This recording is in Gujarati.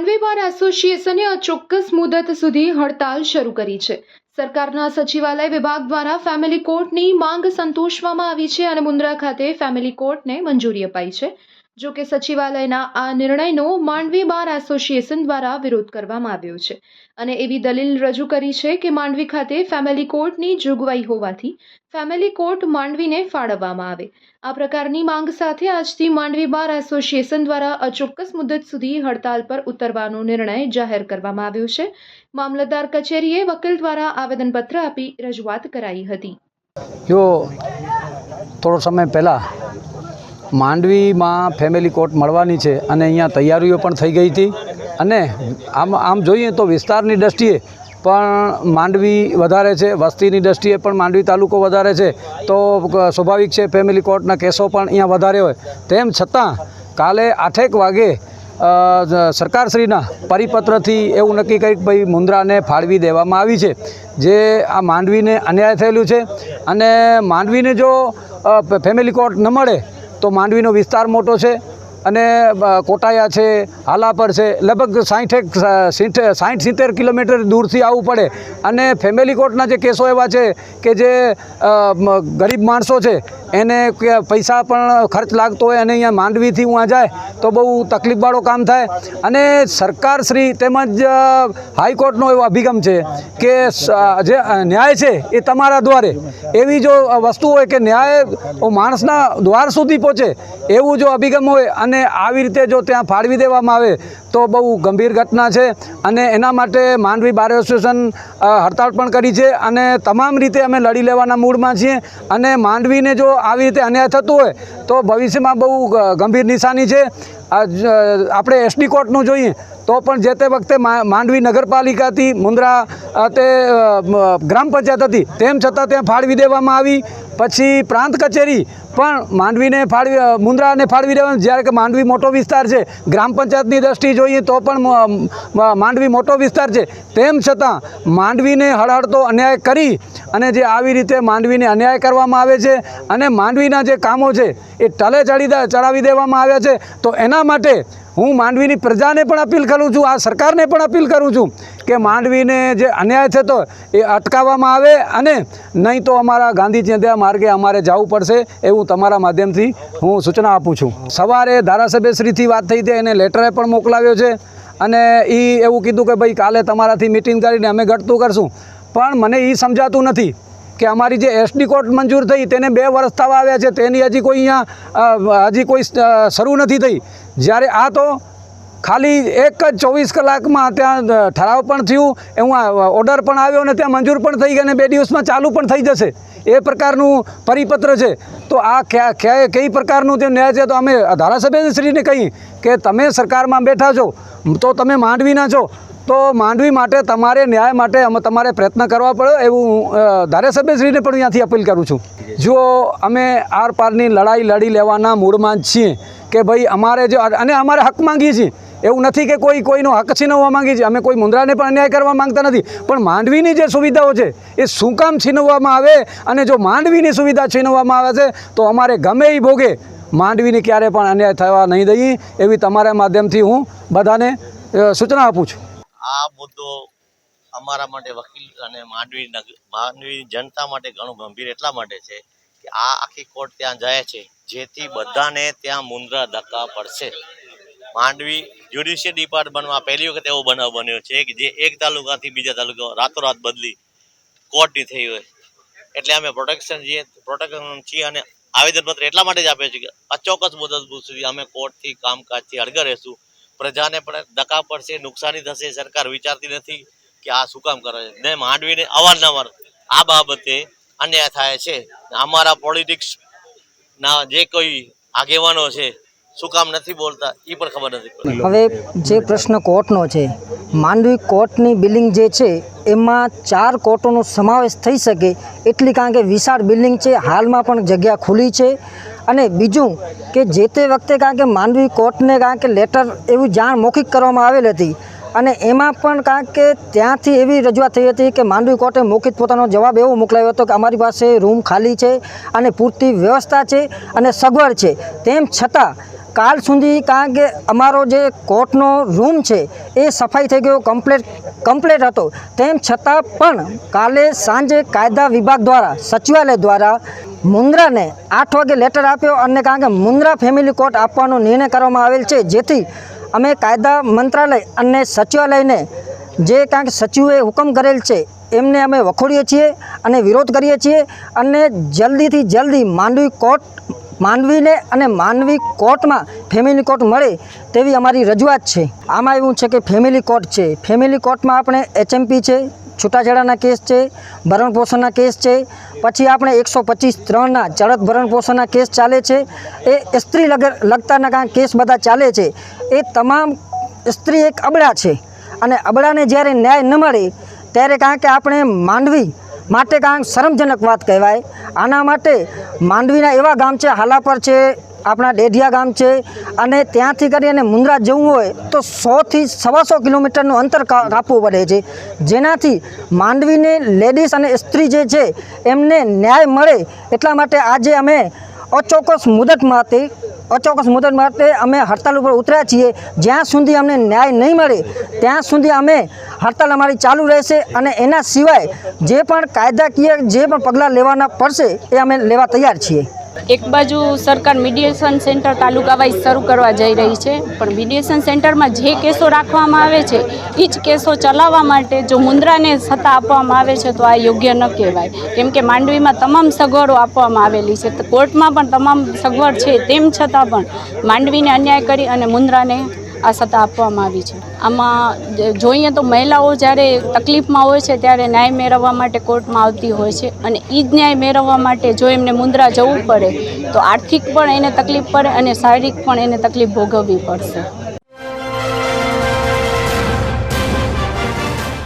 માંડવી બાર એસોસિએશને અચોક્કસ મુદત સુધી હડતાલ શરૂ કરી છે. સરકારના સચિવાલય વિભાગ દ્વારા ફેમિલી કોર્ટની માંગ સંતોષવામાં આવી છે અને મુન્દ્રા ખાતે ફેમિલી કોર્ટને મંજૂરી અપાઈ છે. જો કે સચિવાલયના આ નિર્ણયનો માંડવી બાર એસોસિએશન દ્વારા વિરોધ કરવામાં આવ્યો છે. અને એવી દલીલ રજૂ કરી છે કે માંડવી ખાતે ફેમિલી કોર્ટની જોગવાઈ હોવાથી ફેમિલી કોર્ટ માંડવીને ફાળવવામાં આવે. આ પ્રકારની માંગ સાથે આજથી માંડવી બાર એસોસિએશન દ્વારા અચોક્કસ મુદત સુધી હડતાલ પર ઉતરવાનો નિર્ણય જાહેર કરવામાં આવ્યો છે. મામલતદાર કચેરીએ વકીલ દ્વારા આવેદનપત્ર આપી રજૂઆત કરાઈ હતી. થોડો સમય પહેલાં માંડવીમાં ફેમિલી કોર્ટ મળવાની છે અને અહીંયા તૈયારીઓ પણ થઈ ગઈ હતી. અને આમ આમ જોઈએ તો વિસ્તારની દ્રષ્ટિએ પણ માંડવી વધારે છે, વસ્તીની દ્રષ્ટિએ પણ માંડવી તાલુકો વધારે છે, તો સ્વાભાવિક છે ફેમિલી કોર્ટના કેસો પણ અહીંયા વધારે હોય. તેમ છતાં કાલે આઠેક વાગે સરકારશ્રીના પરિપત્રથી એવું નક્કી કરી કે ભાઈ મુન્દ્રાને ફાળવી દેવામાં આવી છે, જે આ માંડવીને અન્યાય થયેલું છે. અને માંડવીને જો ફેમિલી કોર્ટ ન મળે તો માંડવીનો વિસ્તાર મોટો છે અને કોટાયા છે, હાલાપર છે, લગભગ સાઠેક સાઠ સિત્તેર કિલોમીટર દૂરથી આવવું પડે. અને ફેમિલી કોર્ટના જે કેસો એવા છે કે જે ગરીબ માણસો છે એને પૈસા પણ ખર્ચ લાગતો હોય અને અહીંયા માંડવીથી હું જાય તો બહુ તકલીફવાળો કામ થાય. અને સરકારશ્રી તેમજ હાઈકોર્ટનો એવો અભિગમ છે કે જે ન્યાય છે એ તમારા દ્વારે. એવી જો વસ્તુ હોય કે ન્યાય માણસના દ્વાર સુધી પહોંચે, એવું જો અભિગમ હોય અને આવી રીતે જો ત્યાં ફાળવી દેવામાં આવે તો બહુ ગંભીર ઘટના છે. અને એના માટે માંડવી બાર એસોસિએશન હડતાળ પણ કરી છે અને તમામ રીતે અમે લડી લેવાના મૂડમાં છીએ. અને માંડવીને જો આવી રીતે અન્યાય થતું હોય, તો ભવિષ્યમાં બહુ ગંભીર નિશાની છે. આપણે એસડી કોર્ટનું જોઈએ. તો પણ જે તે વખતે માંડવી નગરપાલિકા મુન્દ્રા મુંદ્રા તે ગ્રામ પંચાયત હતી, તેમ છતાં ત્યાં ફાળવી દેવામાં આવી. પછી પ્રાંત કચેરી પણ માંડવીને ફાળવી મુન્દ્રાને ફાળવી દેવાનું જ્યારે કે માંડવી મોટો વિસ્તાર છે, ગ્રામ પંચાયતની દ્રષ્ટિએ જોઈએ તો પણ માંડવી મોટો વિસ્તાર છે. તેમ છતાં માંડવીને હળહળતો અન્યાય કરી અને જે આવી રીતે માંડવીને અન્યાય કરવામાં આવે છે અને માંડવીના જે કામો છે, એ ટલે ચડી ચડાવી દેવામાં આવ્યા છે. તો એના માટે હું માંડવીની પ્રજાને પણ અપીલ કરું છું, આ સરકારને પણ અપીલ કરું છું કે માંડવીને જે અન્યાય થતો એ અટકાવવામાં આવે અને નહીં તો અમારા ગાંધી ચિંધ્યા માર્ગે અમારે જવું પડશે એવું તમારા માધ્યમથી હું સૂચના આપું છું. સવારે ધારાસભ્યશ્રીથી વાત થઈ હતી, એને લેટરે પણ મોકલાવ્યો છે અને એ એવું કીધું કે ભાઈ કાલે તમારાથી મિટિંગ કરીને અમે ઘટતું કરશું. પણ મને એ સમજાતું નથી. કે અમારી જે એસડી કોર્ટ મંજૂર થઈ તેને બે વર્ષ થવા આવ્યા છે, તેની હજી કોઈ અહીંયા હજી કોઈ શરૂ નથી થઈ. જ્યારે આ તો ખાલી એક જ ચોવીસ કલાકમાં ત્યાં ઠરાવ પણ થયું આ ઓર્ડર પણ આવ્યો અને ત્યાં મંજૂર પણ થઈ ગઈ અને બે દિવસમાં ચાલુ પણ થઈ જશે. એ પ્રકારનું પરિપત્ર છે. તો આ કઈ પ્રકારનું તે ન્યાય છે? તો અમે ધારાસભ્યશ્રીને કહી કે તમે સરકારમાં બેઠા છો. તો તમે માંડવીના છો. તો માંડવી માટે તમારે ન્યાય માટે અમે તમારે પ્રયત્ન કરવા પડે એવું ધારાસભ્યશ્રીને પણ અહીંયાથી અપીલ કરું છું. જો અમે આર પારની લડાઈ લડી લેવાના મૂળમાં જ છીએ કે ભાઈ અમારે જો અને અમારે હક માંગીએ છીએ. એવું નથી કે કોઈ, કોઈનો હક છીનવવા માંગીએ છીએ. અમે કોઈ મુંદ્રાને પણ અન્યાય કરવા માંગતા નથી. પણ માંડવીની જે સુવિધાઓ છે, એ શું કામ છીનવવામાં આવે? અને જો માંડવીની સુવિધા છીનવવામાં આવે છે, તો અમારે ગમે એ ભોગે. માંડવીને ક્યારે પણ અન્યાય થવા નહીં દઈએ એવી તમારા માધ્યમથી હું બધાને સૂચના આપું છું. આ મુદ્દો અમારા માટે વકીલ અને માંડવી માંડવી જનતા માટે ઘણું ગંભીર એટલા માટે છે કે આ આખી કોર્ટ ત્યાં જાય છે, જેથી બધાને ત્યાં મુન્દ્રા ધક્કા પડશે. માંડવી જ્યુડિશિયલ ડિપાર્ટમેન્ટમાં પહેલી વખત એવો બનાવ બન્યો છે કે જે એક તાલુકાથી બીજા તાલુકા રાતોરાત બદલી કોર્ટની થઈ હોય. એટલે અમે પ્રોટેક્શન છીએ પ્રોટેક્શન છીએ અને આવેદનપત્ર એટલા માટે જ આપે છે કે અચોક્કસ મુદત સુધી અમે કોર્ટથી કામકાજથી અડગ રહેશું. પ્રજાને પણ ધક્કા પડશે, નુકસાની થશે, સરકાર વિચારતી નથી કે આ શું કામ કરે છે. ને માંડવીને અવારનવાર આ બાબતે અન્યાય થાય છે. અમારા પોલિટિક્સના જે કોઈ આગેવાનો છે, શું કામ નથી બોલતા એ પણ ખબર નથી હવે જે પ્રશ્ન કોર્ટનો છે, માંડવી કોર્ટની બિલ્ડિંગ જે છે, એમાં ચાર કોર્ટોનો સમાવેશ થઈ શકે, એટલી કારણ કે વિશાળ બિલ્ડિંગ છે, હાલમાં પણ જગ્યા ખુલ્લી છે. અને બીજું કે જે તે વખતે કારણ કે માંડવી કોર્ટને કારણ કે લેટર એવું જાણ મૌખિક કરવામાં આવેલ હતી અને એમાં પણ કારણ કે ત્યાંથી એવી રજૂઆત થઈ હતી કે માંડવી કોર્ટે મૌખિક પોતાનો જવાબ એવો મોકલાવ્યો હતો કે અમારી પાસે રૂમ ખાલી છે અને પૂરતી વ્યવસ્થા છે અને સગવડ છે. તેમ છતાં કાલ સુધી કારણ કે અમારો જે કોર્ટનો રૂમ છે એ સફાઈ થઈ ગયો, કમ્પ્લેટ કમ્પ્લેટ હતો. તેમ છતાં પણ કાલે સાંજે કાયદા વિભાગ દ્વારા, સચિવાલય દ્વારા મુન્દ્રાને આઠ વાગે લેટર આપ્યો અને કારણ કે મુન્દ્રા ફેમિલી કોર્ટ આપવાનો નિર્ણય કરવામાં આવેલ છે, જેથી અમે કાયદા મંત્રાલય અને સચિવાલયને જે કારણ કે સચિવે હુકમ કરેલ છે, એમને અમે વખોડીએ છીએ અને વિરોધ કરીએ છીએ અને જલ્દીથી જલ્દી માંડવી કોર્ટ માંડવીને અને માંડવી કોર્ટમાં ફેમિલી કોર્ટ મળે તેવી અમારી રજૂઆત છે. આમાં એવું છે કે ફેમિલી કોર્ટ છે. ફેમિલી કોર્ટમાં આપણે એચએમપી છે છૂટાછેડાના કેસ છે, ભરણ પોષણના કેસ છે, પછી આપણે એકસો પચીસ ત્રણના ચડત ભરણ પોષણના કેસ ચાલે છે, એ સ્ત્રી લગ લગતાના કાંઈ કેસ બધા ચાલે છે, એ તમામ સ્ત્રી એક અબળા છે, અને અબળાને જ્યારે ન્યાય ન મળે, ત્યારે કારણ કે આપણે માંડવી માટે કાંઈક શરમજનક વાત કહેવાય, આના માટે માંડવીના એવા ગામ છે, હાલાપર છે આપણા ડેઢિયા ગામ છે અને ત્યાંથી કરી અને મુન્દ્રા જવું હોય તો સોથી સવાસો કિલોમીટરનું અંતર કાપવું પડે છે. જેનાથી માંડવીને લેડીઝ અને સ્ત્રી જે છે, એમને ન્યાય મળે એટલા માટે આજે અમે અચોક્કસ મુદત માટે અચોક્કસ મુદત માટે અમે હડતાલ ઉપર ઉતર્યા છીએ. જ્યાં સુધી અમને ન્યાય નહીં મળે, ત્યાં સુધી અમે હડતાલ અમારી ચાલુ રહેશે અને એના સિવાય જે પણ કાયદાકીય જે પણ પગલાં લેવાના પડશે એ અમે લેવા તૈયાર છીએ. એક બાજુ સરકાર મીડિયેશન સેન્ટર તાલુકા વાઇઝ શરૂ કરવા જઈ રહી છે, પણ મીડિયેશન સેન્ટરમાં જે કેસો રાખવામાં આવે છે એ જ કેસો ચલાવવા માટે જો મુંદ્રાને સત્તા આપવામાં આવે છે, તો આ યોગ્ય ન કહેવાય. કેમ કે માંડવીમાં તમામ સગવડો આપવામાં આવેલી છે કોર્ટમાં પણ તમામ સગવડ છે, તેમ છતાં પણ માંડવીને અન્યાય કરી અને મુન્દ્રાને આ સત્તા આપવામાં આવી છે. આમાં જોઈએ તો મહિલાઓ જ્યારે તકલીફમાં હોય છે ત્યારે ન્યાય મેળવવા માટે કોર્ટમાં આવતી હોય છે અને એ જ ન્યાય મેળવવા માટે જો એમને મુંદ્રા જવું પડે, તો આર્થિક પણ એને તકલીફ પડે અને શારીરિક પણ એને તકલીફ ભોગવવી પડશે.